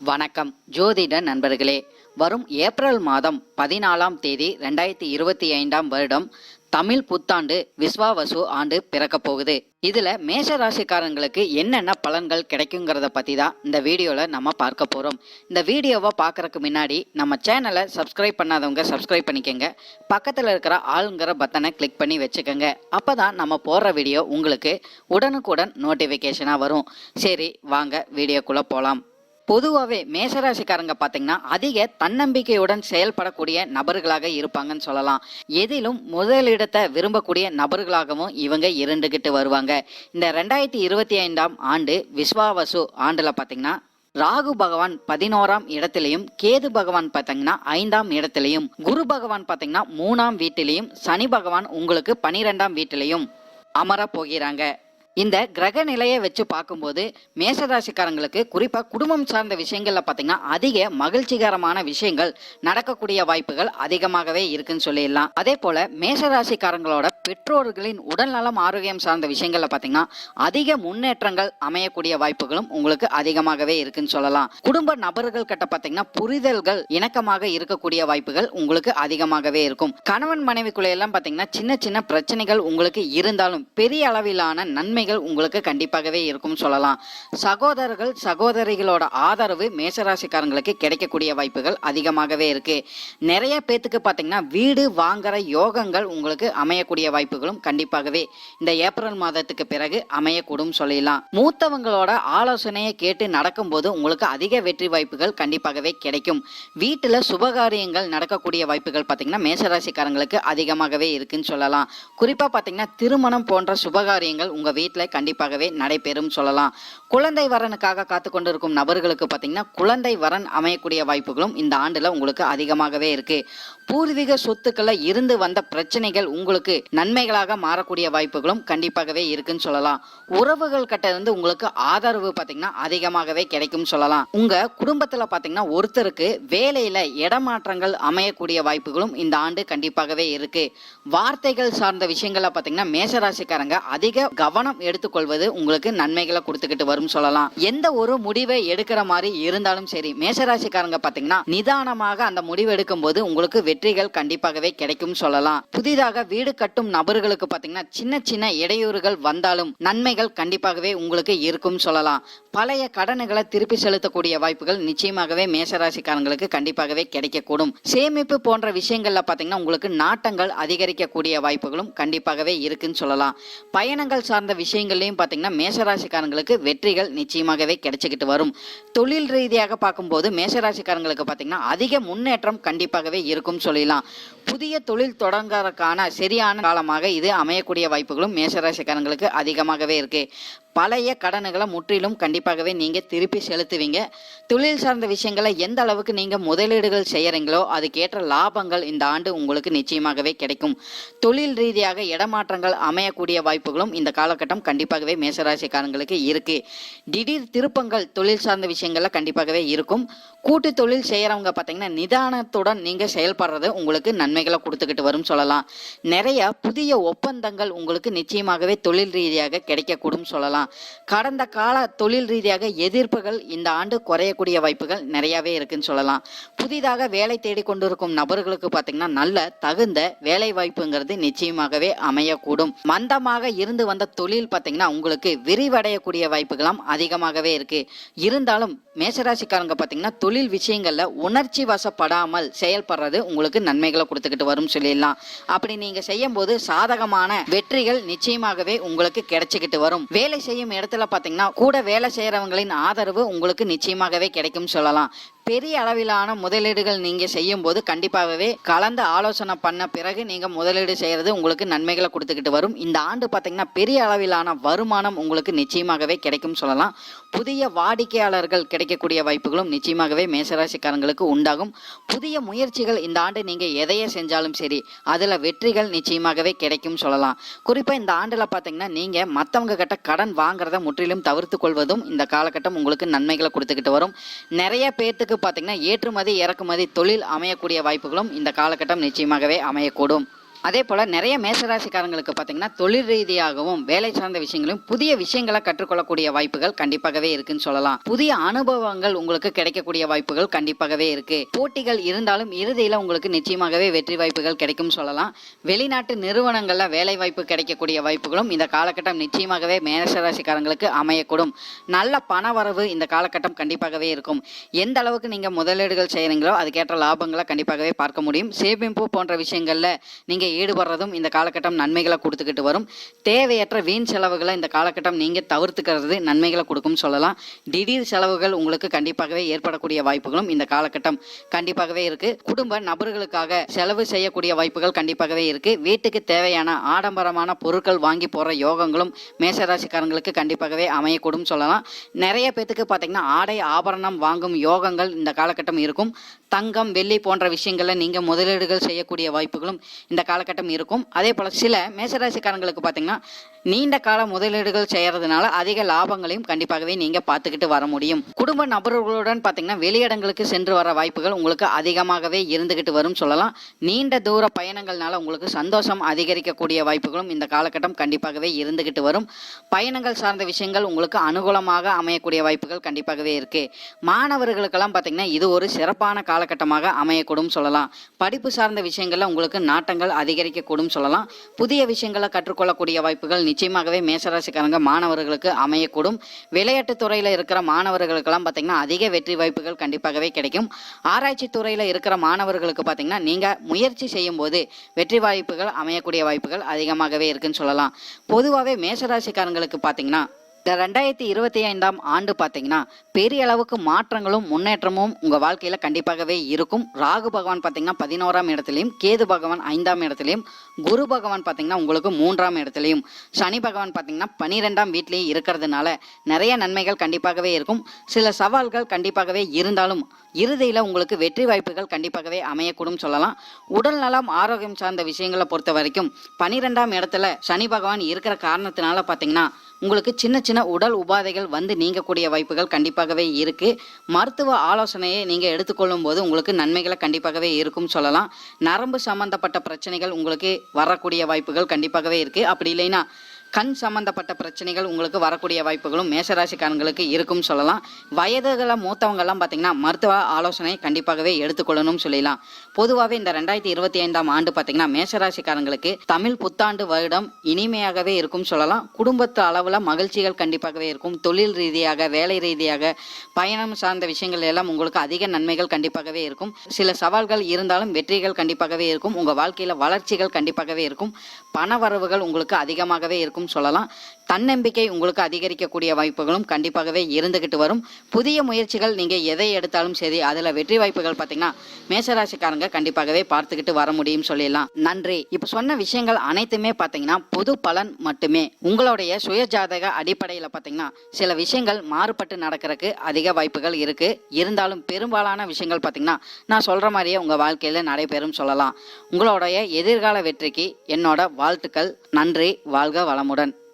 வணக்கம் ஜோதிட நண்பர்களே. வரும் ஏப்ரல் மாதம் பதினாலாம் தேதி ரெண்டாயிரத்தி இருபத்தி ஐந்தாம் வருடம் தமிழ் புத்தாண்டு விஸ்வாவசு ஆண்டு பிறக்க போகுது. இதுல மேஷ ராசிக்காரங்களுக்கு என்னென்ன பலன்கள் கிடைக்குங்கிறத பத்தி தான் இந்த வீடியோல நம்ம பார்க்க போறோம். இந்த வீடியோவை பார்க்கறதுக்கு முன்னாடி நம்ம சேனலை சப்ஸ்கிரைப் பண்ணாதவங்க சப்ஸ்கிரைப் பண்ணிக்கோங்க. பக்கத்துல இருக்கிற ஆளுங்கிற பட்டனை கிளிக் பண்ணி வச்சுக்கோங்க. அப்பதான் நம்ம போடுற வீடியோ உங்களுக்கு உடனுக்குடன் நோட்டிஃபிகேஷனாக வரும். சரி வாங்க வீடியோக்குள்ள போலாம். பொதுவாகவே மேஷராசிக்காரங்க பார்த்தீங்கன்னா அதிக தன்னம்பிக்கையுடன் செயல்படக்கூடிய நபர்களாக இருப்பாங்கன்னு சொல்லலாம். எதிலும் முதலிடத்தை விரும்பக்கூடிய நபர்களாகவும் இவங்க இருண்டுகிட்டு வருவாங்க. இந்த ரெண்டாயிரத்தி இருபத்தி ஐந்தாம் ஆண்டு விஸ்வாவசு ஆண்டில் பார்த்தீங்கன்னா ராகு பகவான் பதினோராம் இடத்திலையும் கேது பகவான் பார்த்தீங்கன்னா ஐந்தாம் இடத்திலையும் குரு பகவான் பார்த்தீங்கன்னா மூணாம் வீட்டிலையும் சனி பகவான் உங்களுக்கு பனிரெண்டாம் வீட்டிலையும் அமர போகிறாங்க. இந்த கிரக நிலையை வச்சு பார்க்கும்போது மேசராசிக்காரங்களுக்கு குறிப்பாக குடும்பம் சார்ந்த விஷயங்களில் பார்த்தீங்கன்னா அதிக மகிழ்ச்சிகரமான விஷயங்கள் நடக்கக்கூடிய வாய்ப்புகள் அதிகமாகவே இருக்குன்னு சொல்லிடலாம். அதே போல மேசராசிக்காரங்களோட பெற்றோர்களின் உடல்நலம் ஆரோக்கியம் சார்ந்த விஷயங்களில் பார்த்தீங்கன்னா அதிக முன்னேற்றங்கள் அமையக்கூடிய வாய்ப்புகளும் உங்களுக்கு அதிகமாகவே இருக்குன்னு சொல்லலாம். குடும்ப நபர்கள் கிட்ட பார்த்தீங்கன்னா புரிதல்கள் இணக்கமாக இருக்கக்கூடிய வாய்ப்புகள் உங்களுக்கு அதிகமாகவே இருக்கும். கணவன் மனைவிக்குள்ள எல்லாம் பார்த்தீங்கன்னா சின்ன சின்ன பிரச்சனைகள் உங்களுக்கு இருந்தாலும் பெரிய அளவிலான நன்மை பிரச்சனைகள் உங்களுக்கு கண்டிப்பாகவே இருக்கும் சொல்லலாம். சகோதரர்கள் சகோதரிகளோட ஆதரவு மேசராசிக்காரங்களுக்கு கிடைக்கக்கூடிய வாய்ப்புகள் அதிகமாகவே இருக்கு. நிறைய பேத்துக்கு பார்த்தீங்கன்னா வீடு வாங்குற யோகங்கள் உங்களுக்கு அமையக்கூடிய வாய்ப்புகளும் கண்டிப்பாகவே இந்த ஏப்ரல் மாதத்துக்கு பிறகு அமையக்கூடும் சொல்லலாம் மூத்தவங்களோட ஆலோசனையை கேட்டு நடக்கும்போது உங்களுக்கு அதிக வெற்றி வாய்ப்புகள் கண்டிப்பாகவே கிடைக்கும். வீட்டில் சுபகாரியங்கள் நடக்கக்கூடிய வாய்ப்புகள் பார்த்தீங்கன்னா மேசராசிக்காரங்களுக்கு அதிகமாகவே இருக்குன்னு சொல்லலாம். குறிப்பாக பார்த்தீங்கன்னா திருமணம் போன்ற சுபகாரியங்கள் உங்கள் வீட்டில் கண்டிப்பாகவே நடைபெறும் சொல்லலாம். குழந்தை வரனுக்காக காத்து கொண்டிருக்கும் நபர்களுக்கு பார்த்தீங்கன்னா குழந்தை வரன் அமையக்கூடிய வாய்ப்புகளும் இந்த ஆண்டில் உங்களுக்கு அதிகமாகவே இருக்கு. பூர்வீக சொத்துக்களை இருந்து வந்த பிரச்சனைகள் உங்களுக்கு நன்மைகளாக மாறக்கூடிய வாய்ப்புகளும் கண்டிப்பாகவே இருக்குன்னு சொல்லலாம். உறவுகள் கிட்ட இருந்து உங்களுக்கு ஆதரவு பார்த்தீங்கன்னா அதிகமாகவே கிடைக்கும் சொல்லலாம். உங்க குடும்பத்தில் பார்த்தீங்கன்னா ஒருத்தருக்கு வேலையில இடமாற்றங்கள் அமையக்கூடிய வாய்ப்புகளும் இந்த ஆண்டு கண்டிப்பாகவே இருக்கு. வார்த்தைகள் சார்ந்த விஷயங்கள பார்த்தீங்கன்னா மேசராசிக்காரங்க அதிக கவனம் எடுத்துக்கொள்வது உங்களுக்கு நன்மைகளை கொடுத்துக்கிட்டு வரும் சொல்லலாம். எந்த ஒரு முடிவை எடுக்கிற மாதிரி இருந்தாலும் சரி மேஷராசிக்காரங்க பாத்தீங்கன்னா நிதானமாக அந்த முடிவு எடுக்கும் போது உங்களுக்கு வெற்றிகள் கண்டிப்பாகவே கிடைக்கும் சொல்லலாம். புதிதாக வீடு கட்டும் நபர்களுக்கு பாத்தீங்கன்னா சின்ன சின்ன இடையூறுகள் வந்தாலும் நன்மைகள் கண்டிப்பாகவே உங்களுக்கு இருக்கும் சொல்லலாம். பழைய கடன்களை திருப்பி செலுத்தக்கூடிய வாய்ப்புகள் நிச்சயமாகவே மேஷராசிக்காரங்களுக்கு கண்டிப்பாகவே கிடைக்கக்கூடும். சேமிப்பு போன்ற விஷயங்கள்ல பாத்தீங்கன்னா உங்களுக்கு நாட்டங்கள் அதிகரிக்கக்கூடிய வாய்ப்புகளும் கண்டிப்பாகவே இருக்குன்னு சொல்லலாம். பயணங்கள் சார்ந்த விஷயம் விஷயங்கள்லையும் பார்த்தீங்கன்னா மேஷராசிக்காரங்களுக்கு வெற்றிகள் நிச்சயமாகவே கிடைச்சிக்கிட்டு வரும். தொழில் ரீதியாக பார்க்கும்போது மேஷராசிக்காரங்களுக்கு பார்த்தீங்கன்னா அதிக முன்னேற்றம் கண்டிப்பாகவே இருக்கும் சொல்லலாம் புதிய தொழில் தொடங்குறதுக்கான சரியான காலமாக இது அமையக்கூடிய வாய்ப்புகளும் மேசராசிக்காரங்களுக்கு அதிகமாகவே இருக்கு. பழைய கடன்களை முற்றிலும் கண்டிப்பாகவே நீங்க திருப்பி செலுத்துவீங்க. தொழில் சார்ந்த விஷயங்களை எந்த அளவுக்கு நீங்க முதலீடுகள் செய்யறீங்களோ அதுக்கேற்ற லாபங்கள் இந்த ஆண்டு உங்களுக்கு நிச்சயமாகவே கிடைக்கும். தொழில் ரீதியாக இடமாற்றங்கள் அமையக்கூடிய வாய்ப்புகளும் இந்த காலகட்டம் கண்டிப்பாகவே மேசராசிக்காரங்களுக்கு இருக்கு. திடீர் திருப்பங்கள் தொழில் சார்ந்த விஷயங்கள்ல கண்டிப்பாகவே இருக்கும். கூட்டு தொழில் செய்யறவங்க பார்த்தீங்கன்னா நிதானத்துடன் நீங்க செயல்படுறது உங்களுக்கு நன்மைகளை கொடுத்துக்கிட்டு வரும் சொல்லலாம். நிறைய புதிய ஒப்பந்தங்கள் உங்களுக்கு நிச்சயமாகவே தொழில் ரீதியாக கிடைக்கக்கூடும் சொல்லலாம். கடந்த கால தொழில் ரீதியாக எதிர்ப்புகள் இந்த ஆண்டு குறையக்கூடிய வாய்ப்புகள் நிறையவே இருக்குன்னு சொல்லலாம். புதிதாக வேலை தேடிக் கொண்டிருக்கும் நபர்களுக்கு பார்த்தீங்கன்னா நல்ல தகுந்த வேலை வாய்ப்புங்கிறது நிச்சயமாகவே அமையக்கூடும். மந்தமாக இருந்து வந்த தொழில் பார்த்தீங்கன்னா உங்களுக்கு விரிவடையக்கூடிய வாய்ப்புகளாம் அதிகமாகவே இருக்கு. இருந்தாலும் மேசராசிக்காரங்க பார்த்தீங்கன்னா தொழில் விஷயங்களில் உணர்ச்சி வசப்படாமல் செயல்படுறது உங்களுக்கு நன்மைகளை கொடுத்துக்கிட்டு வரும் சொல்லிடலாம். அப்படி நீங்க செய்யும் போது சாதகமான வெற்றிகள் நிச்சயமாகவே உங்களுக்கு கிடைச்சிக்கிட்டு வரும். வேலை செய்யும் இடத்துல பார்த்தீங்கன்னா கூட வேலை செய்யறவங்களின் ஆதரவு உங்களுக்கு நிச்சயமாகவே கிடைக்கும் சொல்லலாம். பெரிய அளவிலான முதலீடுகள் நீங்க செய்யும் போது கண்டிப்பாகவே கலந்து ஆலோசனை பண்ண பிறகு நீங்க முதலீடு செய்யறது உங்களுக்கு நன்மைகளை கொடுத்துக்கிட்டு வரும். இந்த ஆண்டு பார்த்தீங்கன்னா பெரிய அளவிலான வருமானம் உங்களுக்கு நிச்சயமாகவே கிடைக்கும் சொல்லலாம். புதிய வாடிக்கையாளர்கள் கிடைக்கக்கூடிய வாய்ப்புகளும் நிச்சயமாகவே மேசராசிக்காரங்களுக்கு உண்டாகும். புதிய முயற்சிகள் இந்த ஆண்டு நீங்க எதையே செஞ்சாலும் சரி அதுல வெற்றிகள் நிச்சயமாகவே கிடைக்கும் சொல்லலாம். குறிப்பா இந்த ஆண்டுல பாத்தீங்கன்னா நீங்க மத்தவங்க கிட்ட கடன் வாங்குறத முற்றிலும் தவிர்த்து கொள்வதும் இந்த காலகட்டம் உங்களுக்கு நன்மைகளை கொடுத்துக்கிட்டு வரும். நிறைய பேர்த்துக்கு பாத்தீங்கன்னா ஏற்றுமதி இறக்குமதி தொழில் அமையக்கூடிய வாய்ப்புகளும் இந்த காலகட்டம் நிச்சயமாகவே அமையக்கூடும். அதே போல் நிறைய மேசராசிக்காரங்களுக்கு பார்த்தீங்கன்னா தொழில் ரீதியாகவும் வேலை சார்ந்த விஷயங்களும் புதிய விஷயங்களை கற்றுக்கொள்ளக்கூடிய வாய்ப்புகள் கண்டிப்பாகவே இருக்குன்னு சொல்லலாம். புதிய அனுபவங்கள் உங்களுக்கு கிடைக்கக்கூடிய வாய்ப்புகள் கண்டிப்பாகவே இருக்கு. போட்டிகள் இருந்தாலும் இறுதியில் உங்களுக்கு நிச்சயமாகவே வெற்றி வாய்ப்புகள் கிடைக்கும் சொல்லலாம். வெளிநாட்டு நிறுவனங்களில் வேலை வாய்ப்பு கிடைக்கக்கூடிய வாய்ப்புகளும் இந்த காலகட்டம் நிச்சயமாகவே மேசராசிக்காரங்களுக்கு அமையக்கூடும். நல்ல பண வரவு இந்த காலகட்டம் கண்டிப்பாகவே இருக்கும். எந்த அளவுக்கு நீங்கள் முதலீடுகள் செய்கிறீங்களோ அதுக்கேற்ற லாபங்களை கண்டிப்பாகவே பார்க்க முடியும். சேமிப்பு போன்ற விஷயங்களில் நீங்கள் ஈடுபடுறதும் இந்த காலகட்டம் நன்மைகளை கொடுத்துக்கிட்டு வரும். தேவையற்ற வீண் செலவுகளை இந்த காலகட்டம் நீங்கள் தவிர்த்துக்கிறது நன்மைகளை கொடுக்கும் சொல்லலாம். திடீர் செலவுகள் உங்களுக்கு கண்டிப்பாகவே ஏற்படக்கூடிய வாய்ப்புகளும் இந்த காலகட்டம் கண்டிப்பாகவே இருக்கு. குடும்ப நபர்களுக்காக செலவு செய்யக்கூடிய வாய்ப்புகள் கண்டிப்பாகவே இருக்கு. வீட்டுக்கு தேவையான ஆடம்பரமான பொருட்கள் வாங்கி போற யோகங்களும் மேசராசிக்காரங்களுக்கு கண்டிப்பாகவே அமையக்கூடும் சொல்லலாம். நிறைய பேத்துக்கு பார்த்தீங்கன்னா ஆடை ஆபரணம் வாங்கும் யோகங்கள் இந்த காலகட்டம் இருக்கும். தங்கம் வெள்ளி போன்ற விஷயங்களில் நீங்கள் முதலீடுகள் செய்யக்கூடிய வாய்ப்புகளும் இந்த கால காலகட்டம் இருக்கும். அதே போல் சில மேசராசிக்காரங்களுக்கு பார்த்தீங்கன்னா நீண்ட கால முதலீடுகள் செய்யறதுனால அதிக லாபங்களையும் கண்டிப்பாகவே நீங்கள் பார்த்துக்கிட்டு வர முடியும். குடும்ப நபர்களுடன் பார்த்தீங்கன்னா வெளியிடங்களுக்கு சென்று வர வாய்ப்புகள் உங்களுக்கு அதிகமாகவே இருந்துகிட்டு வரும் சொல்லலாம். நீண்ட தூர பயணங்கள்னால உங்களுக்கு சந்தோஷம் அதிகரிக்கக்கூடிய வாய்ப்புகளும் இந்த காலகட்டம் கண்டிப்பாகவே இருந்துகிட்டு வரும். பயணங்கள் சார்ந்த விஷயங்கள் உங்களுக்கு அனுகூலமாக அமையக்கூடிய வாய்ப்புகள் கண்டிப்பாகவே இருக்கு. மாணவர்களுக்கெல்லாம் பார்த்தீங்கன்னா இது ஒரு சிறப்பான காலகட்டமாக அமையக்கூடும் சொல்லலாம். படிப்பு சார்ந்த விஷயங்கள்ல உங்களுக்கு நாட்டங்கள் அதிகரிக்கக்கூடும் சொல்லலாம். புதிய விஷயங்களை கற்றுக்கொள்ளக்கூடிய வாய்ப்புகள் நிச்சயமாகவே மேசராசிக்காரங்க மாணவர்களுக்கு அமையக்கூடும். விளையாட்டுத் துறையில் இருக்கிற மாணவர்களுக்கெல்லாம் பார்த்தீங்கன்னா அதிக வெற்றி வாய்ப்புகள் கண்டிப்பாகவே கிடைக்கும். ஆராய்ச்சி துறையில் இருக்கிற மாணவர்களுக்கு பார்த்தீங்கன்னா நீங்கள் முயற்சி செய்யும் போது வெற்றி வாய்ப்புகள் அமையக்கூடிய வாய்ப்புகள் அதிகமாகவே இருக்குன்னு சொல்லலாம். பொதுவாகவே மேசராசிக்காரங்களுக்கு பார்த்தீங்கன்னா ரெண்டாயிரத்தி இருபத்தி ஐந்தாம் ஆண்டு பார்த்தீங்கன்னா பெரிய அளவுக்கு மாற்றங்களும் முன்னேற்றமும் உங்கள் வாழ்க்கையில் கண்டிப்பாகவே இருக்கும். ராகு பகவான் பார்த்தீங்கன்னா பதினோராம் இடத்துலையும் கேது பகவான் ஐந்தாம் இடத்துலையும் குரு பகவான் பார்த்தீங்கன்னா உங்களுக்கு மூன்றாம் இடத்துலையும் சனி பகவான் பார்த்தீங்கன்னா பனிரெண்டாம் வீட்லேயும் இருக்கிறதுனால நிறைய நன்மைகள் கண்டிப்பாகவே இருக்கும். சில சவால்கள் கண்டிப்பாகவே இருந்தாலும் இறுதியில் உங்களுக்கு வெற்றி வாய்ப்புகள் கண்டிப்பாகவே அமையக்கூடும் சொல்லலாம். உடல் நலம் ஆரோக்கியம் சார்ந்த விஷயங்களை பொறுத்த வரைக்கும் பனிரெண்டாம் இடத்துல சனி பகவான் இருக்கிற காரணத்தினால பார்த்தீங்கன்னா உங்களுக்கு சின்ன சின்ன உடல் உபாதைகள் வந்து நீங்கக்கூடிய வாய்ப்புகள் கண்டிப்பாகவே இருக்கு. மருத்துவ ஆலோசனையை நீங்கள் எடுத்துக்கொள்ளும் போது உங்களுக்கு நன்மைகளை கண்டிப்பாகவே இருக்கும் சொல்லலாம். நரம்பு சம்பந்தப்பட்ட பிரச்சனைகள் உங்களுக்கு வரக்கூடிய வாய்ப்புகள் கண்டிப்பாகவே இருக்கு. அப்படி இல்லைன்னா கண் சம்பந்தப்பட்ட பிரச்சனைகள் உங்களுக்கு வரக்கூடிய வாய்ப்புகளும் மேஷராசிக்காரங்களுக்கு இருக்கும் சொல்லலாம். வயதுகளை மூத்தவங்கெல்லாம் பார்த்தீங்கன்னா மருத்துவ ஆலோசனை கண்டிப்பாகவே எடுத்துக்கொள்ளணும் சொல்லலாம். பொதுவாகவே இந்த ரெண்டாயிரத்தி இருபத்தி ஐந்தாம் ஆண்டு பார்த்தீங்கன்னா மேஷராசிக்காரங்களுக்கு தமிழ் புத்தாண்டு வருடம் இனிமையாகவே இருக்கும் சொல்லலாம். குடும்பத்து அளவில் மகிழ்ச்சிகள் கண்டிப்பாகவே இருக்கும். தொழில் ரீதியாக வேலை ரீதியாக பயணம் சார்ந்த விஷயங்கள் எல்லாம் உங்களுக்கு அதிக நன்மைகள் கண்டிப்பாகவே இருக்கும். சில சவால்கள் இருந்தாலும் வெற்றிகள் கண்டிப்பாகவே இருக்கும். உங்கள் வாழ்க்கையில் வளர்ச்சிகள் கண்டிப்பாகவே இருக்கும். பண வரவுகள் உங்களுக்கு அதிகமாகவே இருக்கும். சொல்லலாம். தன்னம்பிக்கை உங்களுக்கு அதிகரிக்கக்கூடிய வாய்ப்புகளும் கண்டிப்பாகவே இருந்துகிட்டு வரும். புதிய முயற்சிகள் நீங்கள் எதை எடுத்தாலும் சரி அதில் வெற்றி வாய்ப்புகள் பார்த்தீங்கன்னா மேசராசிக்காரங்க கண்டிப்பாகவே பார்த்துக்கிட்டு வர முடியும் சொல்லிடலாம். நன்றி. இப்போ சொன்ன விஷயங்கள் அனைத்துமே பார்த்தீங்கன்னா பொது பலன் மட்டுமே. உங்களுடைய சுய ஜாதக அடிப்படையில் பார்த்தீங்கன்னா சில விஷயங்கள் மாறுபட்டு நடக்கிறதுக்கு அதிக வாய்ப்புகள் இருக்கு. இருந்தாலும் பெரும்பாலான விஷயங்கள் பார்த்தீங்கன்னா நான் சொல்ற மாதிரியே உங்க வாழ்க்கையில நடைபெறும் சொல்லலாம். உங்களுடைய எதிர்கால வெற்றிக்கு என்னோட வாழ்த்துக்கள். நன்றி. வாழ்க வளம் modern.